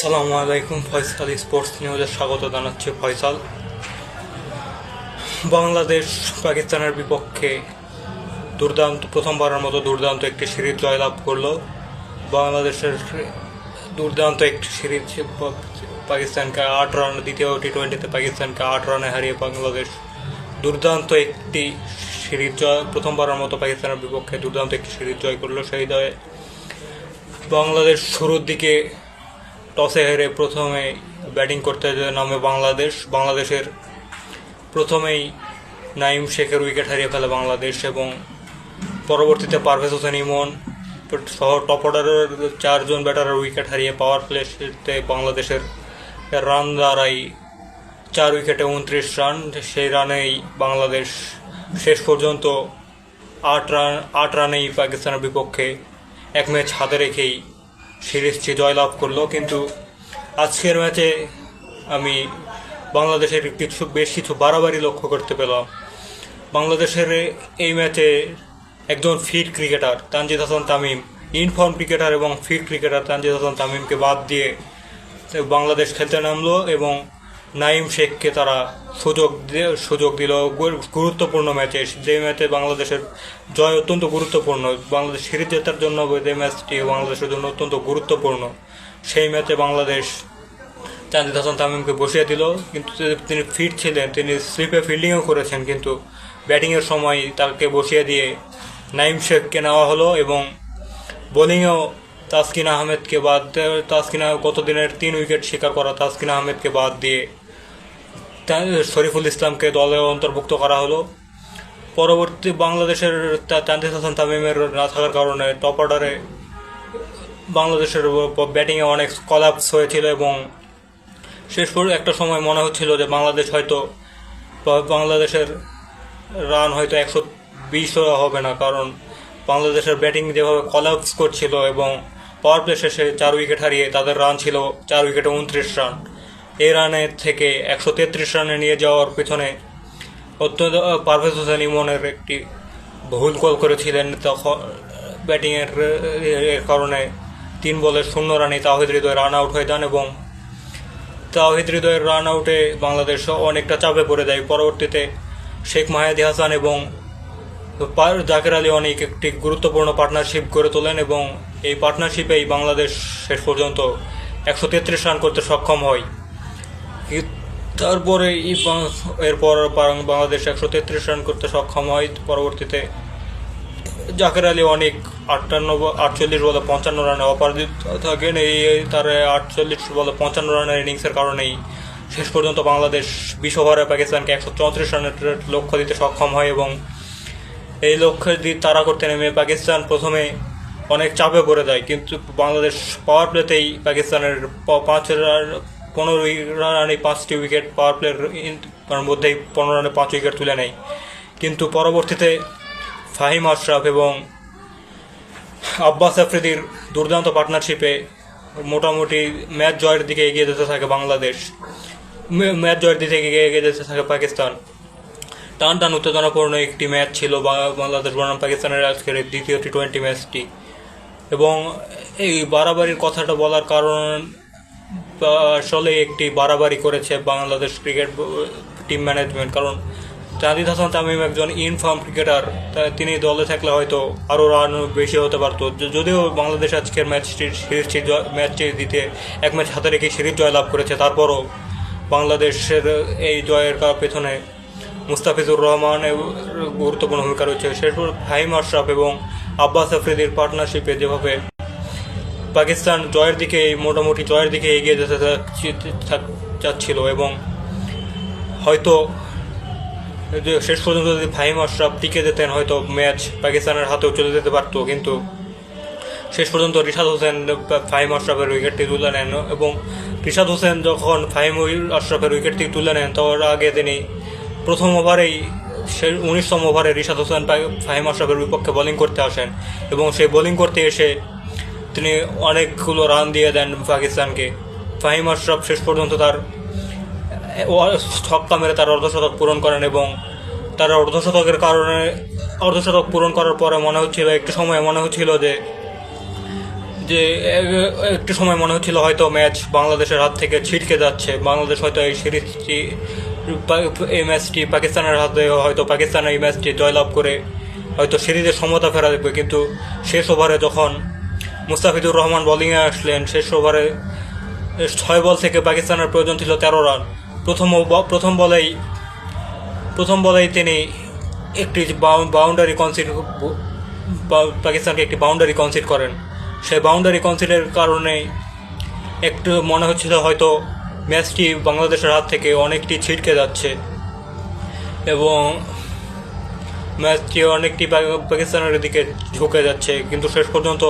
আসসালামু আলাইকুম, ফয়সাল স্পোর্টস নিউজে স্বাগত জানাচ্ছি ফয়সাল। বাংলাদেশ পাকিস্তানের বিপক্ষে দুর্দান্ত, প্রথমবারের মতো দুর্দান্ত একটি সিরিজ জয়লাভ করল। বাংলাদেশের দুর্দান্ত একটি সিরিজ পাকিস্তানকে আট রান, দ্বিতীয় টি টোয়েন্টিতে পাকিস্তানকে আট রানে হারিয়ে বাংলাদেশ দুর্দান্ত একটি সিরিজ জয়, প্রথমবারের মতো পাকিস্তানের বিপক্ষে দুর্দান্ত একটি সিরিজ জয় করল সেই দয়ে বাংলাদেশ শুরুর দিকে টসে হেরে প্রথমে ব্যাটিং করতে নামে বাংলাদেশ। বাংলাদেশের প্রথমেই নাইম শেখের উইকেট হারিয়ে ফেলে বাংলাদেশ এবং পরবর্তীতে পারভেজ হোসেন ইমন সহ টপ অর্ডারের চারজন ব্যাটারের উইকেট হারিয়ে পাওয়ার প্লেতে বাংলাদেশের রান দ্বারাই চার উইকেটে উনত্রিশ রান। সেই রানেই বাংলাদেশ শেষ পর্যন্ত আট রান, আট রানেই পাকিস্তানের বিপক্ষে এক ম্যাচ হাতে রেখেই সিরিজটি জয়লাভ করল। কিন্তু আজকের ম্যাচে আমি বাংলাদেশের কিছু, বেশ কিছু বাড়াবাড়ি লক্ষ্য করতে পেলাম। বাংলাদেশের এই ম্যাচে একজন fit cricketer Tanzid Hasan Tamim, inform cricketer এবং ফিট ক্রিকেটার তানজিদ হাসান তামিমকে বাদ দিয়ে বাংলাদেশ খেলতে নামলো এবং নাইম শেখকে তারা সুযোগ সুযোগ দিল। গুরুত্বপূর্ণ ম্যাচে যে ম্যাচে বাংলাদেশের জয় অত্যন্ত গুরুত্বপূর্ণ, বাংলাদেশ সিরিজ জেতার জন্য যে ম্যাচটি বাংলাদেশের জন্য অত্যন্ত গুরুত্বপূর্ণ, সেই ম্যাচে বাংলাদেশ চান্দিদ হাসান তামিমকে বসিয়ে দিল। কিন্তু তিনি ফিট ছিলেন তিনি স্লিপে ফিল্ডিংও করেছেন, কিন্তু ব্যাটিংয়ের সময় তাকে বসিয়ে দিয়ে নাইম শেখকে নেওয়া হলো এবং বোলিংয়েও তাসকিন আহমেদকে বাদ তাসকিন আহ- গত দিনের তিন উইকেট শিকার করা তাসকিন আহমেদকে বাদ দিয়ে শরীফুল ইসলামকে দলে অন্তর্ভুক্ত করা হলো। পরবর্তী বাংলাদেশের তানজিদ হাসান তামিমের না থাকার কারণে টপ অর্ডারে বাংলাদেশের ব্যাটিংয়ে অনেক কলাপস হয়েছিল এবং শেষ একটা সময় মনে হচ্ছিল যে বাংলাদেশ হয়তো বাংলাদেশের রান হয়তো একশো বিশও হবে না, কারণ বাংলাদেশের ব্যাটিং যেভাবে কলাপস করছিল এবং পাওয়ার প্লে শেষে চার উইকেট হারিয়ে তাদের রান ছিল চার উইকেটে উনত্রিশ রান এই রানের থেকে একশো তেত্রিশ রানে নিয়ে যাওয়ার পেছনে অত্যন্ত পারভেজ হোসেন ইমনের একটি ভুল কল করেছিলেন। তখন ব্যাটিংয়ের এর কারণে তিন বলে শূন্য রানে তাহিদ হৃদয় রান আউট হয়ে যান এবং তাহিদ হৃদয়ের রান আউটে বাংলাদেশ অনেকটা চাপে পড়ে দেয় পরবর্তীতে শেখ মাহেদি হাসান এবং জাকের আলী অনেক একটি গুরুত্বপূর্ণ পার্টনারশিপ গড়ে তোলেন এবং এই পার্টনারশিপেই বাংলাদেশ শেষ পর্যন্ত একশো তেত্রিশ রান করতে সক্ষম হয়। তারপরে এরপর বাংলাদেশ একশো তেত্রিশ রান করতে সক্ষম হয়। পরবর্তীতে জাকের আলী অনেক আটান্ন আটচল্লিশ বলে পঞ্চান্ন রানে অপরাজিত থাকেন। এই তার আটচল্লিশ বলে পঞ্চান্ন রানের ইনিংসের কারণেই শেষ পর্যন্ত বাংলাদেশ বিশ ওভারে পাকিস্তানকে একশো চৌত্রিশ রানের লক্ষ্য দিতে সক্ষম হয় এবং এই লক্ষ্যে দিয়ে তারা করতে নেমে পাকিস্তান প্রথমে অনেক চাপে পড়ে যায়। কিন্তু বাংলাদেশ পাওয়ার প্লেতেই পাকিস্তানের পাঁচ রান পনেরো রানে পাঁচটি উইকেট পাওয়ার তার মধ্যেই পনেরো রানে পাঁচ উইকেট তুলে নেয়। কিন্তু পরবর্তীতে ফাহিম আশরাফ এবং আব্বাস আফ্রিদির দুর্দান্ত পার্টনারশিপে মোটামুটি ম্যাচ জয়ের দিকে এগিয়ে যেতে থাকে বাংলাদেশ। ম্যাচ জয়ের দিকে এগিয়ে এগিয়ে যেতে থাকে পাকিস্তান। টান টান উত্তেজনাপূর্ণ একটি ম্যাচ ছিল বাংলাদেশ বনাম পাকিস্তানের আজকের দ্বিতীয় টি টোয়েন্টি ম্যাচটি। এবং এই বাড়াবাড়ির কথাটা বলার কারণ আসলে একটি বাড়াবাড়ি করেছে বাংলাদেশ ক্রিকেট টিম ম্যানেজমেন্ট কারণ জাহিদ হাসান তামিম একজন ইনফর্ম ক্রিকেটার তিনি দলে থাকলে হয়তো আরও রান বেশি হতে পারতো। যদিও বাংলাদেশ আজকের ম্যাচটি সিরিজটি জয়- ম্যাচটি দিতে এক ম্যাচ হাতে রেখে সিরিজ জয়লাভ করেছে। তারপরও বাংলাদেশের এই জয়ের পেছনে মুস্তাফিজুর রহমান এর গুরুত্বপূর্ণ ভূমিকা রয়েছে। শেষপুর ফাহিম আশরাফ এবং আব্বাস আফ্রিদির পার্টনারশিপে যেভাবে পাকিস্তান জয়ের দিকে মোটামুটি জয়ের দিকে এগিয়ে যেতে চাচ্ছিল এবং হয়তো শেষ পর্যন্ত যদি ফাহিম আশরাফ টিকে যেতেন, হয়তো ম্যাচ পাকিস্তানের হাতেও চলে যেতে পারতো। কিন্তু শেষ পর্যন্ত রিশাদ হোসেন ফাহিম আশরাফের উইকেটটি তুলে নেন এবং রিশাদ হোসেন যখন ফাহিম আশরাফের উইকেটটি তুলে নেন, তার আগে তিনি প্রথম ওভারেই সে উনিশতম ওভারে রিশাদ হোসেন ফাহিম আশরাফের বিপক্ষে বোলিং করতে আসেন এবং সেই বোলিং করতে এসে তিনি অনেকগুলো রান দিয়ে দেন পাকিস্তানকে। ফাহিম আশরাফ শেষ পর্যন্ত তার ছক্কা মেরে তার অর্ধশতক পূরণ করেন এবং তার অর্ধশতকের কারণে, অর্ধশতক পূরণ করার পরে মনে হচ্ছিল, একটু সময় মনে হচ্ছিল যে যে, একটু সময় মনে হচ্ছিল হয়তো ম্যাচ বাংলাদেশের হাত থেকে ছিটকে যাচ্ছে। বাংলাদেশ হয়তো এই সিরিজটি, এই ম্যাচটি পাকিস্তানের হাতে হয়তো পাকিস্তান এই ম্যাচটি জয়লাভ করে হয়তো সিরিজের সমতা ফেরা দেবে কিন্তু শেষ ওভারে যখন মুস্তাফিজুর রহমান বোলিংয়ে আসলেন। শেষ ওভারে ছয় বল থেকে পাকিস্তানের প্রয়োজন ছিল তেরো রান প্রথম প্রথম বলেই প্রথম বলেই তিনি একটি বাউন্ডারি কনসিড পাকিস্তানকে একটি বাউন্ডারি কনসিড করেন। সেই বাউন্ডারি কনসিডের কারণে একটু মনে হচ্ছিল হয়তো ম্যাচটি বাংলাদেশের হাত থেকে অনেকটি ছিটকে যাচ্ছে। এবং ম্যাচটি অনেকটি পাকিস্তানের দিকে ঝুঁকে যাচ্ছে। কিন্তু শেষ পর্যন্ত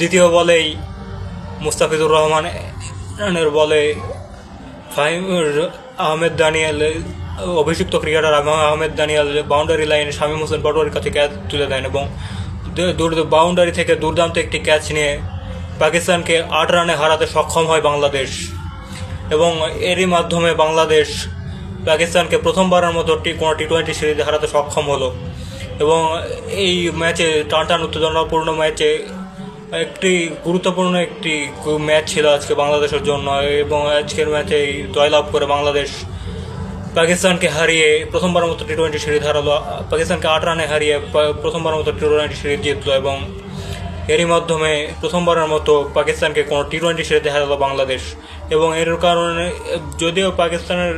দ্বিতীয় বলেই মুস্তাফিজুর রহমানের বলে ফাহিম, আহমেদ দানিয়াল অভিযুক্ত ক্রিকেটার আহমেদ দানিয়াল বাউন্ডারি লাইনে শামীম হোসেন পাটোয়ারির কাছে ক্যাচ তুলে দেন এবং বাউন্ডারি থেকে দুর্দান্ত একটি ক্যাচ নিয়ে পাকিস্তানকে আট রানে হারাতে সক্ষম হয় বাংলাদেশ। এবং এরই মাধ্যমে বাংলাদেশ পাকিস্তানকে প্রথমবারের মতো কোনো টি টোয়েন্টি সিরিজে হারাতে সক্ষম হলো। এবং এই ম্যাচে টান টান উত্তেজনাপূর্ণ ম্যাচে একটি গুরুত্বপূর্ণ একটি ম্যাচ ছিল আজকে বাংলাদেশের জন্য এবং আজকের ম্যাচে জয়লাভ করে বাংলাদেশ পাকিস্তানকে হারিয়ে প্রথমবার মতো টি টোয়েন্টি সিরিজ হারালো। পাকিস্তানকে আট রানে হারিয়ে প্রথমবার মতো টি টোয়েন্টি সিরিজ জিতলো এবং এরই মাধ্যমে প্রথমবারের মতো পাকিস্তানকে কোনো টি টোয়েন্টি সিরিজে হারালো বাংলাদেশ। এবং এর কারণে যদিও পাকিস্তানের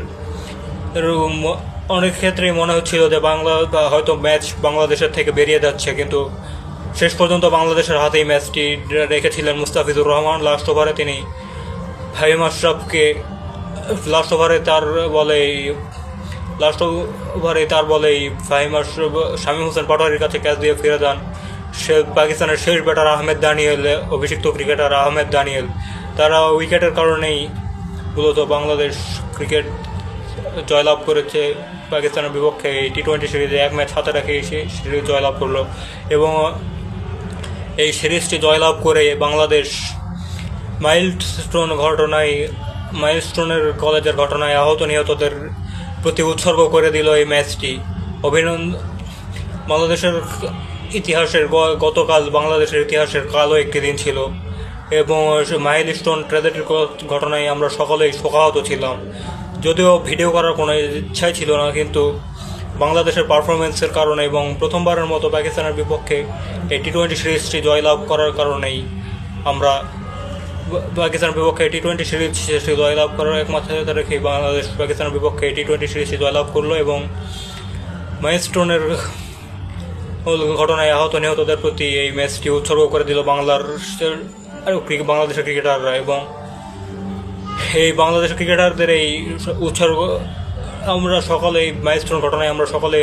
অনেক ক্ষেত্রেই মনে হচ্ছিল যে বাংলা হয়তো ম্যাচ বাংলাদেশের থেকে বেরিয়ে যাচ্ছে, কিন্তু শেষ পর্যন্ত বাংলাদেশের হাতেই ম্যাচটি রেখেছিলেন মুস্তাফিজুর রহমান। লাস্ট ওভারে তিনি ফাহিম আশরাফকে লাস্ট ওভারে তার বলে লাস্ট ওভারে তার বলেই ফাহিম আশরাফ, শামীম হোসেন পাটোয়ারির কাছে ক্যাচ দিয়ে ফিরে দেন সে পাকিস্তানের শেষ ব্যাটার আহমেদ দানিয়েল, অভিষিক্ত ক্রিকেটার আহমেদ দানিয়েল। তারা উইকেটের কারণেই মূলত বাংলাদেশ ক্রিকেট জয়লাভ করেছে। পাকিস্তানের বিপক্ষে এই টি টোয়েন্টি সিরিজে এক ম্যাচ হাতে রেখে সিরিজ জয়লাভ করল। এবং এই সিরিজটি জয়লাভ করে বাংলাদেশ মাইলস্টোন ঘটনায়, মাইলস্টোনের কলেজের ঘটনায় আহত নিহতদের প্রতি উৎসর্গ করে দিল এই ম্যাচটি। অভিনন্দন বাংলাদেশের ইতিহাসের গতকাল বাংলাদেশের ইতিহাসের কালো একটি দিন ছিল এবং মাইল স্টোন ট্র্যাজেডির ঘটনায় আমরা সকলেই শোকাহত ছিলাম। যদিও ভিডিও করার কোনো ইচ্ছাই ছিল না, কিন্তু বাংলাদেশের পারফরমেন্সের কারণে এবং প্রথমবারের মতো পাকিস্তানের বিপক্ষে এই টি টোয়েন্টি সিরিজটি জয়লাভ করার কারণেই আমরা পাকিস্তানের বিপক্ষে টি টোয়েন্টি সিরিজ শেষে জয়লাভ করার একমাত্র রেখে বাংলাদেশ পাকিস্তানের বিপক্ষে টি টোয়েন্টি সিরিজটি জয়লাভ করল এবং মাইস্টোনের ঘটনায় আহত নিহতদের প্রতি এই ম্যাচটি উৎসর্গ করে দিল বাংলার বাংলাদেশের ক্রিকেটাররা এবং এই বাংলাদেশের ক্রিকেটারদের এই উৎসর্গ আমরা সকলেই মাইস্টোন ঘটনায় আমরা সকলে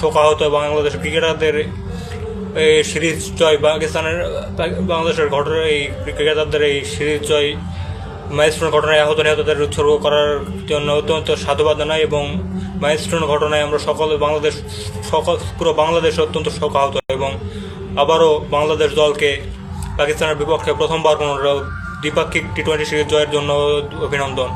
শোকাহত বাংলাদেশের ক্রিকেটারদের এই সিরিজ জয় পাকিস্তানের, বাংলাদেশের ঘটনা, এই ক্রিকেটারদের এই সিরিজ জয় মাইস্টোন ঘটনায় আহত নিহতদের উৎসর্গ করার জন্য অত্যন্ত সাধুবাদ জানাই এবং মাইস্টোন ঘটনায় আমরা সকলে বাংলাদেশ সকল, পুরো বাংলাদেশ অত্যন্ত শোকাহত এবং আবারও বাংলাদেশ দলকে পাকিস্তানের বিপক্ষে প্রথমবার কোনো দ্বিপাক্ষিক টি টোয়েন্টি সিরিজ জয়ের জন্য অভিনন্দন।